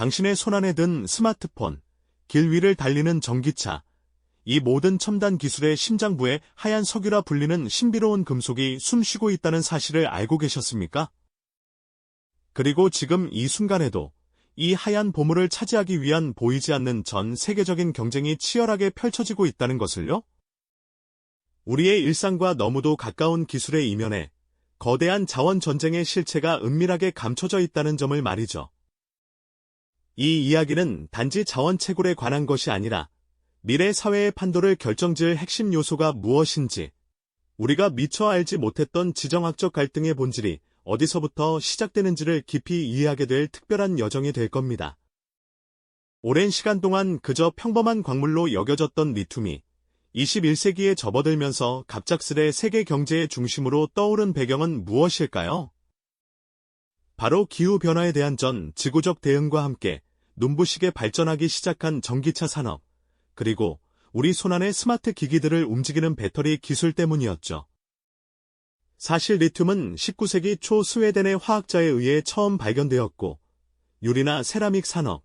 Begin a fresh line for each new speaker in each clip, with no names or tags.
당신의 손안에 든 스마트폰, 길 위를 달리는 전기차, 이 모든 첨단 기술의 심장부에 하얀 석유라 불리는 신비로운 금속이 숨쉬고 있다는 사실을 알고 계셨습니까? 그리고 지금 이 순간에도 이 하얀 보물을 차지하기 위한 보이지 않는 전 세계적인 경쟁이 치열하게 펼쳐지고 있다는 것을요? 우리의 일상과 너무도 가까운 기술의 이면에 거대한 자원 전쟁의 실체가 은밀하게 감춰져 있다는 점을 말이죠. 이 이야기는 단지 자원 채굴에 관한 것이 아니라 미래 사회의 판도를 결정지을 핵심 요소가 무엇인지, 우리가 미처 알지 못했던 지정학적 갈등의 본질이 어디서부터 시작되는지를 깊이 이해하게 될 특별한 여정이 될 겁니다. 오랜 시간 동안 그저 평범한 광물로 여겨졌던 리튬이 21세기에 접어들면서 갑작스레 세계 경제의 중심으로 떠오른 배경은 무엇일까요? 바로 기후변화에 대한 전 지구적 대응과 함께 눈부시게 발전하기 시작한 전기차 산업, 그리고 우리 손안의 스마트 기기들을 움직이는 배터리 기술 때문이었죠. 사실 리튬은 19세기 초 스웨덴의 화학자에 의해 처음 발견되었고, 유리나 세라믹 산업,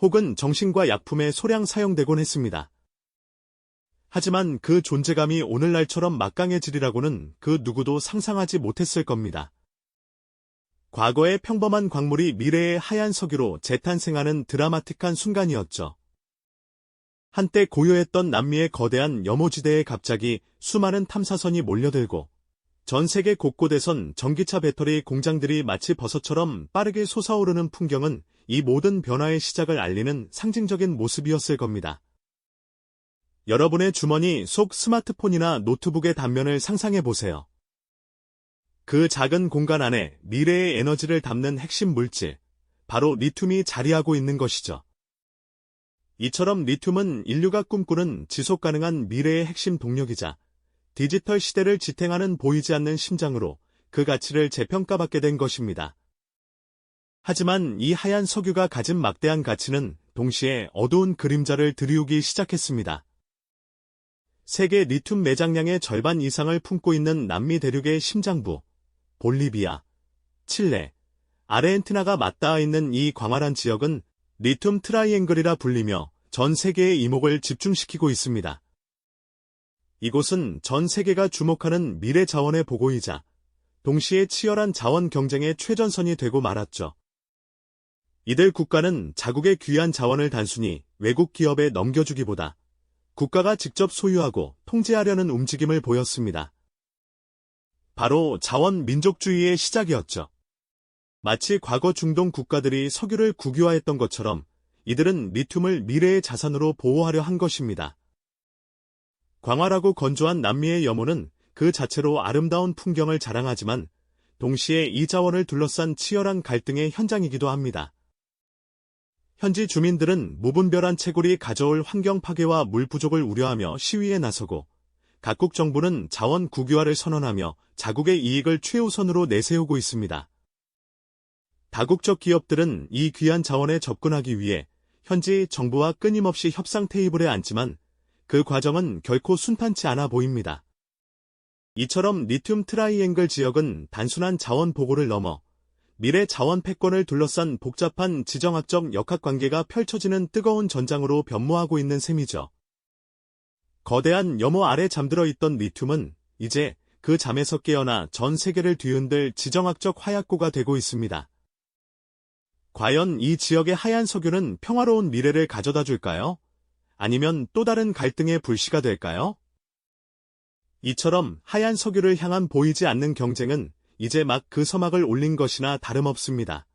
혹은 정신과 약품에 소량 사용되곤 했습니다. 하지만 그 존재감이 오늘날처럼 막강해지리라고는 그 누구도 상상하지 못했을 겁니다. 과거의 평범한 광물이 미래의 하얀 석유로 재탄생하는 드라마틱한 순간이었죠. 한때 고요했던 남미의 거대한 염호지대에 갑자기 수많은 탐사선이 몰려들고 전 세계 곳곳에선 전기차 배터리 공장들이 마치 버섯처럼 빠르게 솟아오르는 풍경은 이 모든 변화의 시작을 알리는 상징적인 모습이었을 겁니다. 여러분의 주머니 속 스마트폰이나 노트북의 단면을 상상해 보세요. 그 작은 공간 안에 미래의 에너지를 담는 핵심 물질, 바로 리튬이 자리하고 있는 것이죠. 이처럼 리튬은 인류가 꿈꾸는 지속 가능한 미래의 핵심 동력이자 디지털 시대를 지탱하는 보이지 않는 심장으로 그 가치를 재평가받게 된 것입니다. 하지만 이 하얀 석유가 가진 막대한 가치는 동시에 어두운 그림자를 들이우기 시작했습니다. 세계 리튬 매장량의 절반 이상을 품고 있는 남미 대륙의 심장부, 볼리비아, 칠레, 아르헨티나가 맞닿아 있는 이 광활한 지역은 리튬 트라이앵글이라 불리며 전 세계의 이목을 집중시키고 있습니다. 이곳은 전 세계가 주목하는 미래 자원의 보고이자 동시에 치열한 자원 경쟁의 최전선이 되고 말았죠. 이들 국가는 자국의 귀한 자원을 단순히 외국 기업에 넘겨주기보다 국가가 직접 소유하고 통제하려는 움직임을 보였습니다. 바로 자원 민족주의의 시작이었죠. 마치 과거 중동 국가들이 석유를 국유화했던 것처럼 이들은 리튬을 미래의 자산으로 보호하려 한 것입니다. 광활하고 건조한 남미의 염호는 그 자체로 아름다운 풍경을 자랑하지만 동시에 이 자원을 둘러싼 치열한 갈등의 현장이기도 합니다. 현지 주민들은 무분별한 채굴이 가져올 환경 파괴와 물 부족을 우려하며 시위에 나서고 각국 정부는 자원 국유화를 선언하며 자국의 이익을 최우선으로 내세우고 있습니다. 다국적 기업들은 이 귀한 자원에 접근하기 위해 현지 정부와 끊임없이 협상 테이블에 앉지만 그 과정은 결코 순탄치 않아 보입니다. 이처럼 리튬 트라이앵글 지역은 단순한 자원 보고를 넘어 미래 자원 패권을 둘러싼 복잡한 지정학적 역학관계가 펼쳐지는 뜨거운 전장으로 변모하고 있는 셈이죠. 거대한 염호 아래 잠들어 있던 리튬은 이제 그 잠에서 깨어나 전 세계를 뒤흔들 지정학적 화약고가 되고 있습니다. 과연 이 지역의 하얀 석유는 평화로운 미래를 가져다 줄까요? 아니면 또 다른 갈등의 불씨가 될까요? 이처럼 하얀 석유를 향한 보이지 않는 경쟁은 이제 막 그 서막을 올린 것이나 다름없습니다.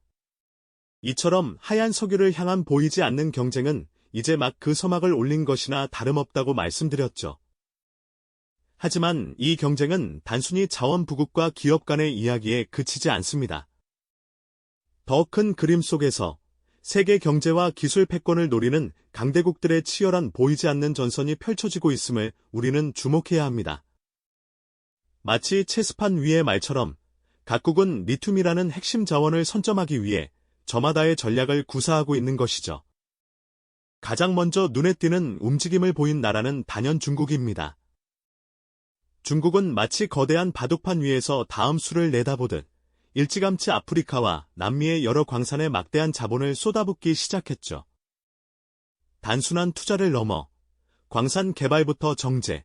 이처럼 하얀 석유를 향한 보이지 않는 경쟁은 이제 막 그 서막을 올린 것이나 다름없다고 말씀드렸죠. 하지만 이 경쟁은 단순히 자원 부국과 기업 간의 이야기에 그치지 않습니다. 더 큰 그림 속에서 세계 경제와 기술 패권을 노리는 강대국들의 치열한 보이지 않는 전선이 펼쳐지고 있음을 우리는 주목해야 합니다. 마치 체스판 위의 말처럼 각국은 리튬이라는 핵심 자원을 선점하기 위해 저마다의 전략을 구사하고 있는 것이죠. 가장 먼저 눈에 띄는 움직임을 보인 나라는 단연 중국입니다. 중국은 마치 거대한 바둑판 위에서 다음 수를 내다보듯 일찌감치 아프리카와 남미의 여러 광산에 막대한 자본을 쏟아붓기 시작했죠. 단순한 투자를 넘어 광산 개발부터 정제,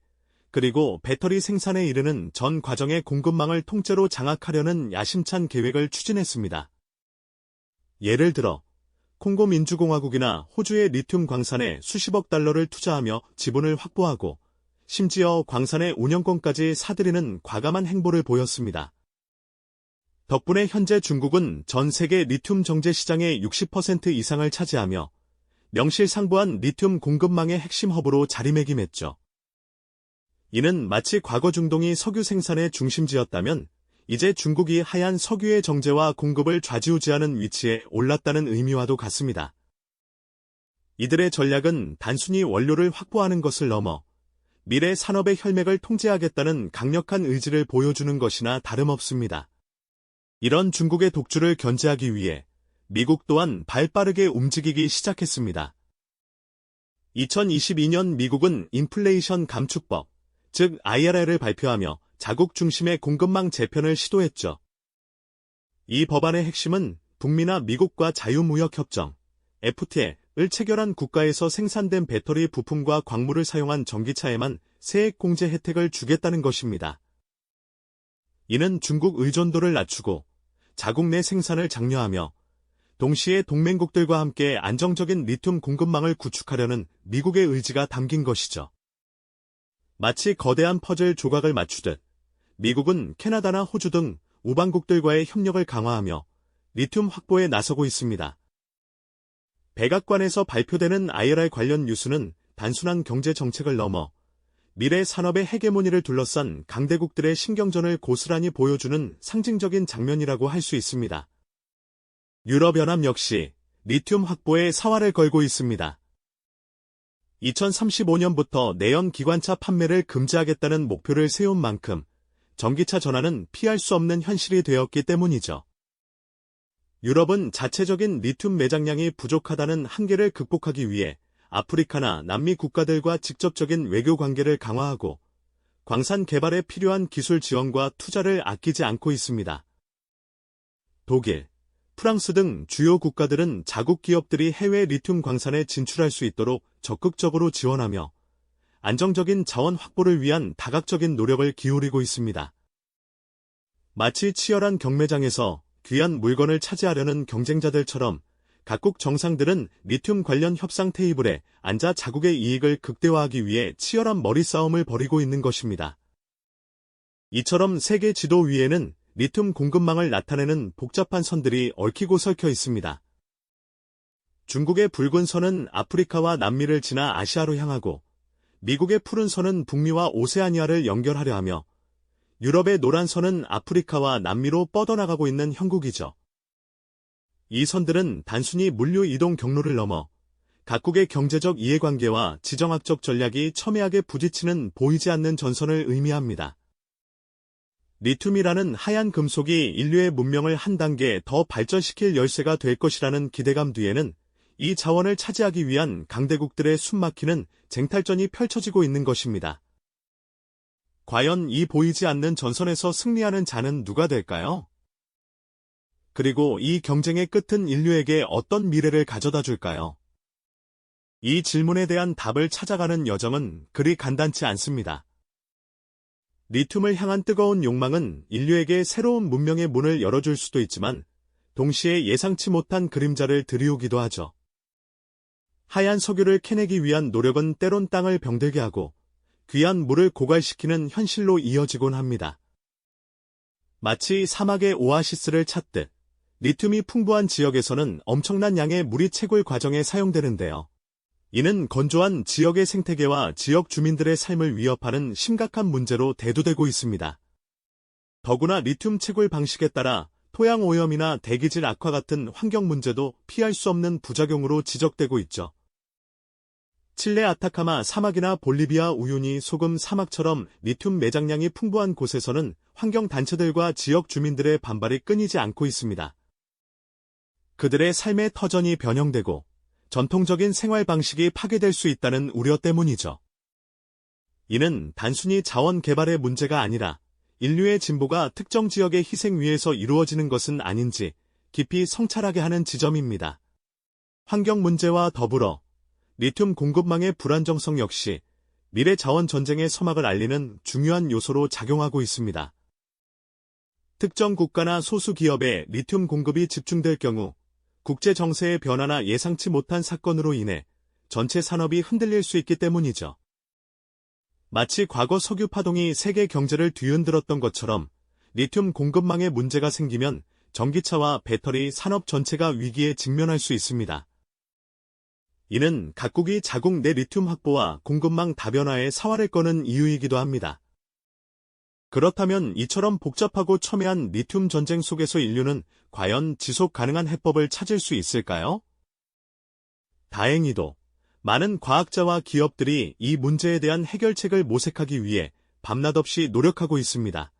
그리고 배터리 생산에 이르는 전 과정의 공급망을 통째로 장악하려는 야심찬 계획을 추진했습니다. 예를 들어 콩고 민주공화국이나 호주의 리튬 광산에 수십억 달러를 투자하며 지분을 확보하고 심지어 광산의 운영권까지 사들이는 과감한 행보를 보였습니다. 덕분에 현재 중국은 전 세계 리튬 정제 시장의 60% 이상을 차지하며 명실상부한 리튬 공급망의 핵심 허브로 자리매김했죠. 이는 마치 과거 중동이 석유 생산의 중심지였다면 이제 중국이 하얀 석유의 정제와 공급을 좌지우지하는 위치에 올랐다는 의미와도 같습니다. 이들의 전략은 단순히 원료를 확보하는 것을 넘어 미래 산업의 혈맥을 통제하겠다는 강력한 의지를 보여주는 것이나 다름없습니다. 이런 중국의 독주를 견제하기 위해 미국 또한 발빠르게 움직이기 시작했습니다. 2022년 미국은 인플레이션 감축법, 즉 IRA를 발표하며 자국 중심의 공급망 재편을 시도했죠. 이 법안의 핵심은 북미나 미국과 자유무역협정, FTA를 체결한 국가에서 생산된 배터리 부품과 광물을 사용한 전기차에만 세액 공제 혜택을 주겠다는 것입니다. 이는 중국 의존도를 낮추고 자국 내 생산을 장려하며 동시에 동맹국들과 함께 안정적인 리튬 공급망을 구축하려는 미국의 의지가 담긴 것이죠. 마치 거대한 퍼즐 조각을 맞추듯 미국은 캐나다나 호주 등 우방국들과의 협력을 강화하며 리튬 확보에 나서고 있습니다. 백악관에서 발표되는 IRR 관련 뉴스는 단순한 경제 정책을 넘어 미래 산업의 헤게모니를 둘러싼 강대국들의 신경전을 고스란히 보여주는 상징적인 장면이라고 할 수 있습니다. 유럽연합 역시 리튬 확보에 사활을 걸고 있습니다. 2035년부터 내연 기관차 판매를 금지하겠다는 목표를 세운 만큼 전기차 전환은 피할 수 없는 현실이 되었기 때문이죠. 유럽은 자체적인 리튬 매장량이 부족하다는 한계를 극복하기 위해 아프리카나 남미 국가들과 직접적인 외교 관계를 강화하고 광산 개발에 필요한 기술 지원과 투자를 아끼지 않고 있습니다. 독일, 프랑스 등 주요 국가들은 자국 기업들이 해외 리튬 광산에 진출할 수 있도록 적극적으로 지원하며 안정적인 자원 확보를 위한 다각적인 노력을 기울이고 있습니다. 마치 치열한 경매장에서 귀한 물건을 차지하려는 경쟁자들처럼 각국 정상들은 리튬 관련 협상 테이블에 앉아 자국의 이익을 극대화하기 위해 치열한 머리싸움을 벌이고 있는 것입니다. 이처럼 세계 지도 위에는 리튬 공급망을 나타내는 복잡한 선들이 얽히고 설켜 있습니다. 중국의 붉은 선은 아프리카와 남미를 지나 아시아로 향하고 미국의 푸른 선은 북미와 오세아니아를 연결하려 하며 유럽의 노란 선은 아프리카와 남미로 뻗어나가고 있는 형국이죠. 이 선들은 단순히 물류 이동 경로를 넘어 각국의 경제적 이해관계와 지정학적 전략이 첨예하게 부딪히는 보이지 않는 전선을 의미합니다. 리튬이라는 하얀 금속이 인류의 문명을 한 단계 더 발전시킬 열쇠가 될 것이라는 기대감 뒤에는 이 자원을 차지하기 위한 강대국들의 숨막히는 쟁탈전이 펼쳐지고 있는 것입니다. 과연 이 보이지 않는 전선에서 승리하는 자는 누가 될까요? 그리고 이 경쟁의 끝은 인류에게 어떤 미래를 가져다 줄까요? 이 질문에 대한 답을 찾아가는 여정은 그리 간단치 않습니다. 리튬을 향한 뜨거운 욕망은 인류에게 새로운 문명의 문을 열어줄 수도 있지만 동시에 예상치 못한 그림자를 들이오기도 하죠. 하얀 석유를 캐내기 위한 노력은 때론 땅을 병들게 하고 귀한 물을 고갈시키는 현실로 이어지곤 합니다. 마치 사막의 오아시스를 찾듯 리튬이 풍부한 지역에서는 엄청난 양의 물이 채굴 과정에 사용되는데요. 이는 건조한 지역의 생태계와 지역 주민들의 삶을 위협하는 심각한 문제로 대두되고 있습니다. 더구나 리튬 채굴 방식에 따라 토양 오염이나 대기질 악화 같은 환경 문제도 피할 수 없는 부작용으로 지적되고 있죠. 칠레 아타카마 사막이나 볼리비아 우유니 소금 사막처럼 리튬 매장량이 풍부한 곳에서는 환경단체들과 지역 주민들의 반발이 끊이지 않고 있습니다. 그들의 삶의 터전이 변형되고 전통적인 생활 방식이 파괴될 수 있다는 우려 때문이죠. 이는 단순히 자원 개발의 문제가 아니라 인류의 진보가 특정 지역의 희생 위에서 이루어지는 것은 아닌지 깊이 성찰하게 하는 지점입니다. 환경 문제와 더불어 리튬 공급망의 불안정성 역시 미래 자원 전쟁의 서막을 알리는 중요한 요소로 작용하고 있습니다. 특정 국가나 소수 기업에 리튬 공급이 집중될 경우 국제 정세의 변화나 예상치 못한 사건으로 인해 전체 산업이 흔들릴 수 있기 때문이죠. 마치 과거 석유 파동이 세계 경제를 뒤흔들었던 것처럼 리튬 공급망에 문제가 생기면 전기차와 배터리 산업 전체가 위기에 직면할 수 있습니다. 이는 각국이 자국 내 리튬 확보와 공급망 다변화에 사활을 거는 이유이기도 합니다. 그렇다면 이처럼 복잡하고 첨예한 리튬 전쟁 속에서 인류는 과연 지속 가능한 해법을 찾을 수 있을까요? 다행히도 많은 과학자와 기업들이 이 문제에 대한 해결책을 모색하기 위해 밤낮 없이 노력하고 있습니다.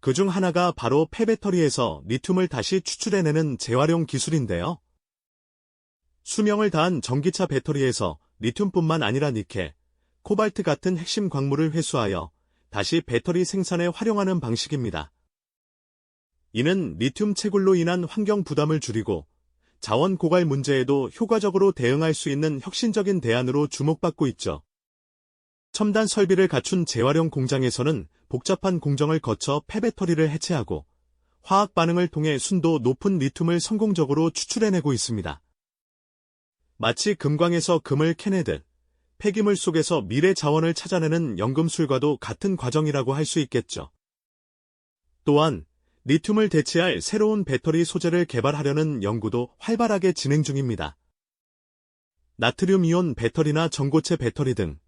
그중 하나가 바로 폐배터리에서 리튬을 다시 추출해내는 재활용 기술인데요. 수명을 다한 전기차 배터리에서 리튬뿐만 아니라 니켈, 코발트 같은 핵심 광물을 회수하여 다시 배터리 생산에 활용하는 방식입니다. 이는 리튬 채굴로 인한 환경 부담을 줄이고 자원 고갈 문제에도 효과적으로 대응할 수 있는 혁신적인 대안으로 주목받고 있죠. 첨단 설비를 갖춘 재활용 공장에서는 복잡한 공정을 거쳐 폐배터리를 해체하고 화학 반응을 통해 순도 높은 리튬을 성공적으로 추출해내고 있습니다. 마치 금광에서 금을 캐내듯 폐기물 속에서 미래 자원을 찾아내는 연금술과도 같은 과정이라고 할 수 있겠죠. 또한 리튬을 대체할 새로운 배터리 소재를 개발하려는 연구도 활발하게 진행 중입니다. 나트륨 이온 배터리나 전고체 배터리 등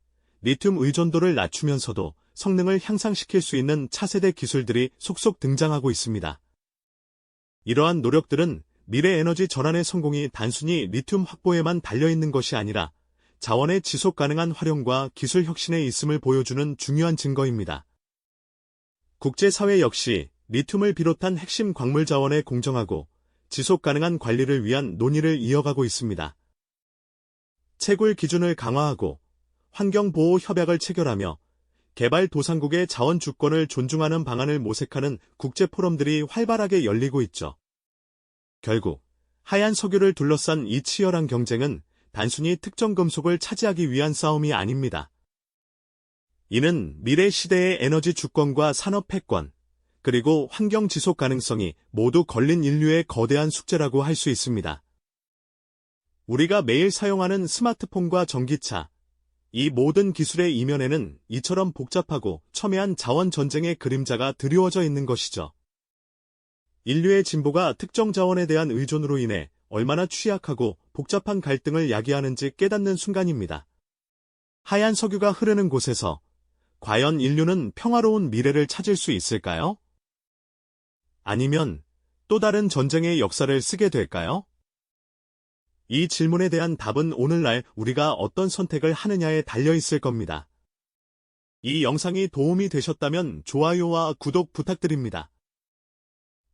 리튬 의존도를 낮추면서도 성능을 향상시킬 수 있는 차세대 기술들이 속속 등장하고 있습니다. 이러한 노력들은 미래 에너지 전환의 성공이 단순히 리튬 확보에만 달려있는 것이 아니라 자원의 지속 가능한 활용과 기술 혁신에 있음을 보여주는 중요한 증거입니다. 국제사회 역시 리튬을 비롯한 핵심 광물 자원의 공정하고 지속 가능한 관리를 위한 논의를 이어가고 있습니다. 채굴 기준을 강화하고 환경보호 협약을 체결하며 개발 도상국의 자원 주권을 존중하는 방안을 모색하는 국제 포럼들이 활발하게 열리고 있죠. 결국 하얀 석유를 둘러싼 이 치열한 경쟁은 단순히 특정 금속을 차지하기 위한 싸움이 아닙니다. 이는 미래 시대의 에너지 주권과 산업 패권, 그리고 환경 지속 가능성이 모두 걸린 인류의 거대한 숙제라고 할 수 있습니다. 우리가 매일 사용하는 스마트폰과 전기차, 이 모든 기술의 이면에는 이처럼 복잡하고 첨예한 자원 전쟁의 그림자가 드리워져 있는 것이죠. 인류의 진보가 특정 자원에 대한 의존으로 인해 얼마나 취약하고 복잡한 갈등을 야기하는지 깨닫는 순간입니다. 하얀 석유가 흐르는 곳에서 과연 인류는 평화로운 미래를 찾을 수 있을까요? 아니면 또 다른 전쟁의 역사를 쓰게 될까요? 이 질문에 대한 답은 오늘날 우리가 어떤 선택을 하느냐에 달려 있을 겁니다. 이 영상이 도움이 되셨다면 좋아요와 구독 부탁드립니다.